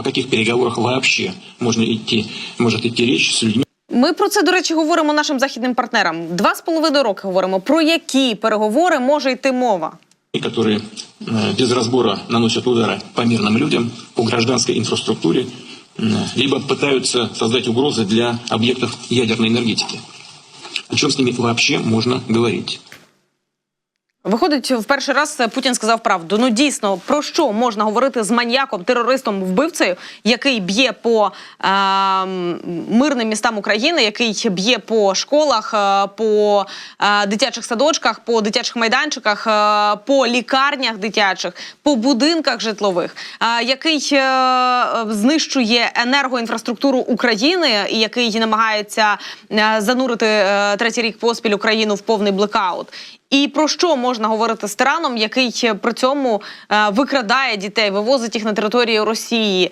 о каких переговорах вообще можно идти, может идти речь с людьми, Ми про це, до речі, говоримо нашим західним партнерам. Два з половиною роки говоримо. Про які переговори може йти мова? которые э, без разбора наносят удары по мирным людям, по гражданской инфраструктуре, м, либо пытаются создать угрозы для объектов ядерной энергетики. О чем с ними вообще можно говорить? Виходить, в перший раз Путін сказав правду. Ну дійсно, про що можна говорити з маньяком, терористом, вбивцею, який б'є по е, мирним містам України, який б'є по школах, е, по е, дитячих садочках, по дитячих майданчиках, е, по лікарнях дитячих, по будинках житлових, е, який е, знищує енергоінфраструктуру України і який намагається е, занурити е, третій рік поспіль Україну в повний блекаут. І про що можна говорити з тираном, який при цьому е, викрадає дітей, вивозить їх на територію Росії,